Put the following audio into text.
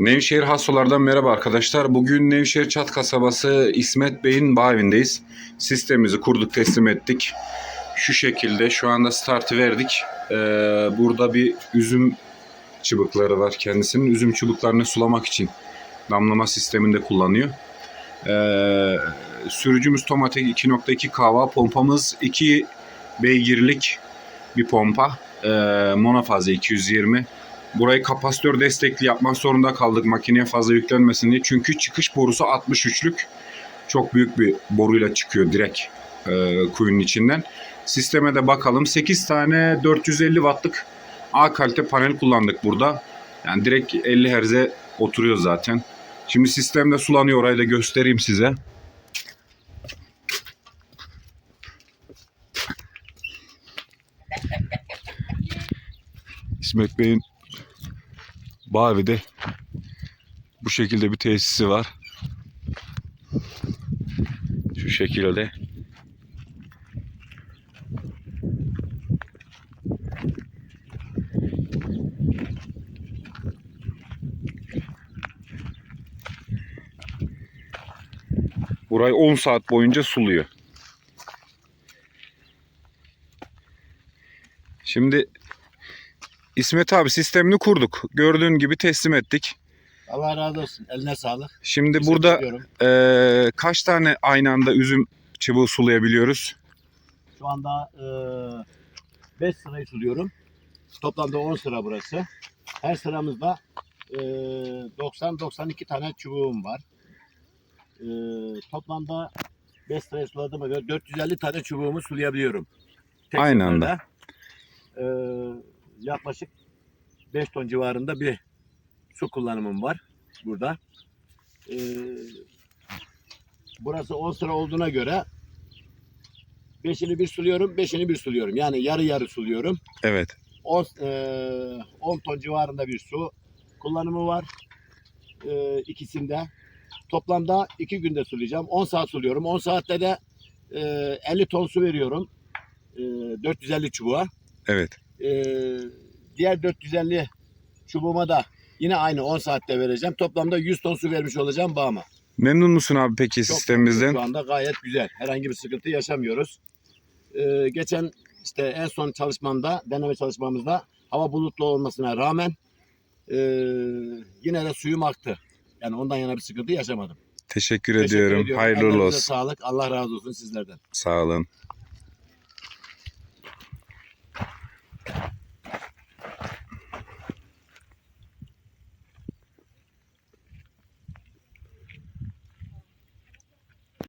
Nevşehir Hassolar'dan merhaba arkadaşlar. Bugün Nevşehir Çat kasabası İsmet Bey'in bağ evindeyiz. Sistemimizi kurduk, teslim ettik. Şu şekilde şu anda startı verdik. Ee, burada bir üzüm çubukları var kendisinin. Üzüm çubuklarını sulamak için damlama sisteminde kullanıyor. Ee, sürücümüz Tomatek 2.2 kava. Pompamız 2 beygirlik bir pompa. Ee, monofazı 220. Burayı kapasitör destekli yapmak zorunda kaldık makineye fazla yüklenmesin diye. Çünkü çıkış borusu 63'lük. Çok büyük bir boruyla çıkıyor direkt e, kuyunun içinden. Sisteme de bakalım. 8 tane 450 wattlık A kalite panel kullandık burada. Yani direkt 50 Hz'e oturuyor zaten. Şimdi sistemde sulanıyor. Orayı da göstereyim size. İsmet Bey'in Bavi'de bu şekilde bir tesisi var. Şu şekilde. Burayı 10 saat boyunca suluyor. Şimdi İsmet abi sistemini kurduk. Gördüğün gibi teslim ettik. Allah razı olsun. Eline sağlık. Şimdi Teşekkür burada eee, kaç tane aynı anda üzüm çubuğu sulayabiliyoruz? Şu anda 5 sırayı suluyorum. Toplamda 10 sıra burası. Her sıramızda 90-92 tane çubuğum var. E, toplamda 5 sırayı suladığıma göre 450 tane çubuğumu sulayabiliyorum. Tek Aynı anda. E, yaklaşık 5 ton civarında bir su kullanımım var burada. E, burası 10 sıra olduğuna göre Beşini bir suluyorum, beşini bir suluyorum. Yani yarı yarı suluyorum. Evet. 10, eee, 10 ton civarında bir su kullanımı var. Eee, ikisinde. Toplamda 2 günde sulayacağım. 10 saat suluyorum. 10 saatte de eee, 50 ton su veriyorum. Eee, 450 çubuğa. Evet. Eee, diğer 450 çubuğuma da yine aynı 10 saatte vereceğim. Toplamda 100 ton su vermiş olacağım bağıma. Memnun musun abi peki Çok sistemimizden? Şu anda gayet güzel. Herhangi bir sıkıntı yaşamıyoruz. Ee, geçen işte en son çalışmamda, deneme çalışmamızda hava bulutlu olmasına rağmen ee, yine de suyum aktı. Yani ondan yana bir sıkıntı yaşamadım. Teşekkür, Teşekkür ediyorum. ediyorum. Hayırlı Ellerinize olsun. sağlık. Allah razı olsun sizlerden. Sağ olun.